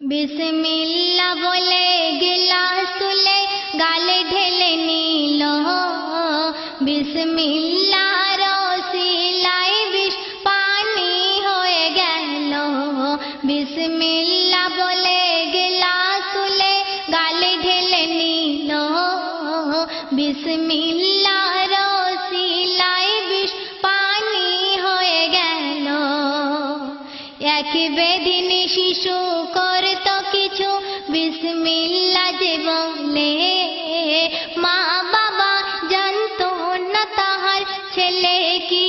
বিসমিল্লা বলে গিলাস তুলে গালে ঢেলে নিল। বিসমিল্লা রসিলাই বিষ পানি হয়ে গেল। বিসমিল্লা বলে গিলাস তুলে গালে ঢেলে নিল। বিসমিল্লা রসিলাই বিষ পানি হয়ে গেল। এক বেদিন শিশু ছেলে কি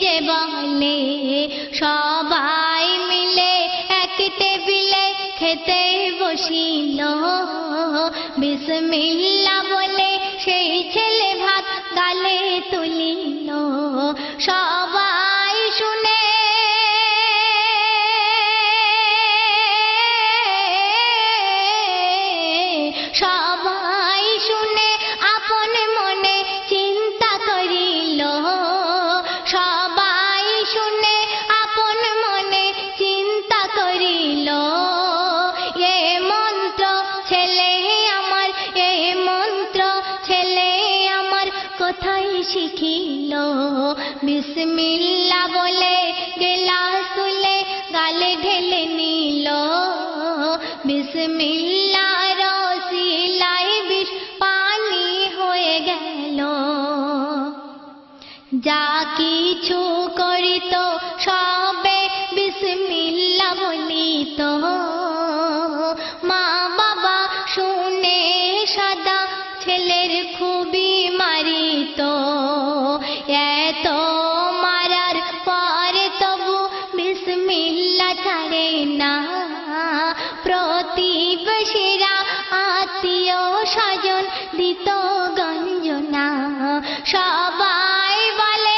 যে বলে? সবাই মিলে এক টেবিলে খেতে বসিল। বিসমিল্লা বলে সেই ছেলে ভাত গালে তুলিল। সবাই শিখিল। বিসমিল্লা বলে গেলাস তুলে গালে ঢেলে নিল। বিসমিল্লা রসিলাই বিষ পানি হয়ে গেল। যা কিছু করিত সবে বিসমিল্লা বলিত। মা বাবা শুনে সাদা ছেলের খুবই দিত গঞ্জনা, সবাই বলে।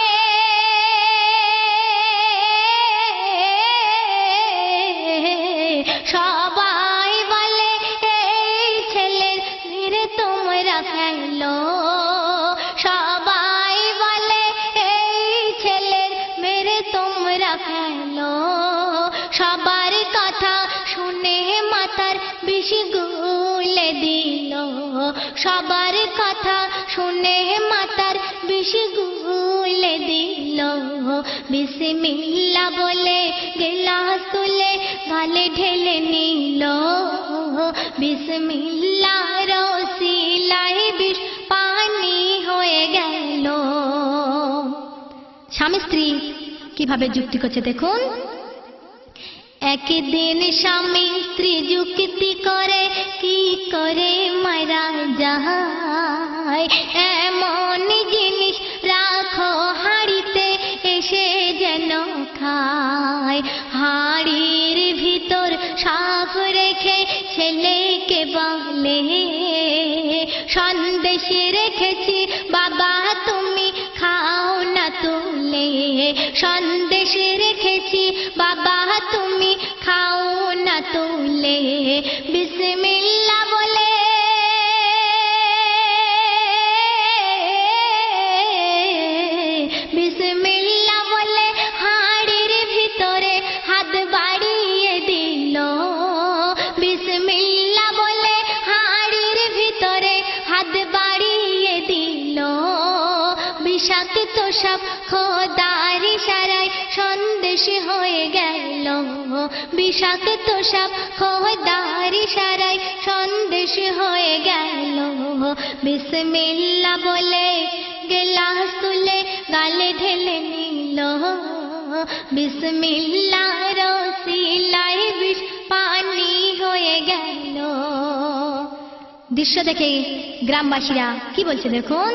সবাই বলে, এই ছেলের মেরে তোমরা ফেলো। সবাই বলে, এই ছেলের মেরে তোমরা ফেলো। সবার কথা শুনে মাথার বিষ গুলে দিল। সবার কথা শুনে মাথার বিষ গুলে দিল। বিসমিল্লা বলে গেলাস তুলে গালে ঢেলে নিল। বিসমিল্লা রসিলাই বিষ পানি হয়ে গেল। স্বামী স্ত্রী, কীভাবে যুক্তি করছে দেখুন? একদিন স্বামী স্ত্রী যুক্তি করে, কি করে যায়। এমন জিনিস রাখো, হাড়িতে এসে যেন খায়। হাড়ির ভিতর রেখে ছেলেকে বলে, সন্দেশ রেখেছি, বাবা তুমি খাও না তুলে। সন্দেশ রেখেছি, বাবা তুমি খাও না তুলে। বিষাক্ত সব খোদার ইশারায় সন্দেশ হয়ে গেল। বিষাক্ত সব খোদার ইশারায় সন্দেশ হয়ে গেল। বিসমিল্লা বলে গেলাস তুলে গালে ঢেলে নিল। বিসমিল্লা রসিলাই বিষ পানি হয়ে গেল। দৃশ্য দেখে গ্রামবাসীরা কি বলছে দেখুন?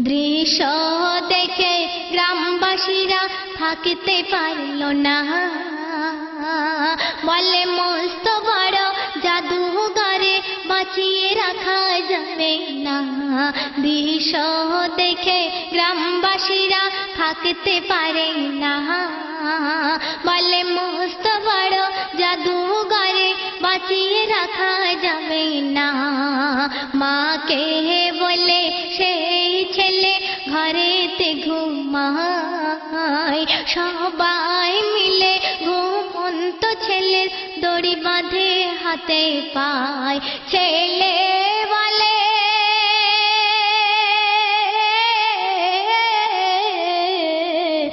দৃশ্য দেখে গ্রামবাসীরা থাকতে পারল না। বলে, মস্ত বড় জাদুঘরে বাঁচিয়ে রাখা যাবে না। দৃশ্য দেখে গ্রামবাসীরা থাকতে পারে না। বলে, মস্ত বড় জাদুঘরে বাঁচিয়ে রাখা যাবে না। মাকে ঘরেতে ঘুমায় সবাই মিলে ঘুমন্ত ছেলে দড়ি বাঁধে হাতে পায়। ছেলে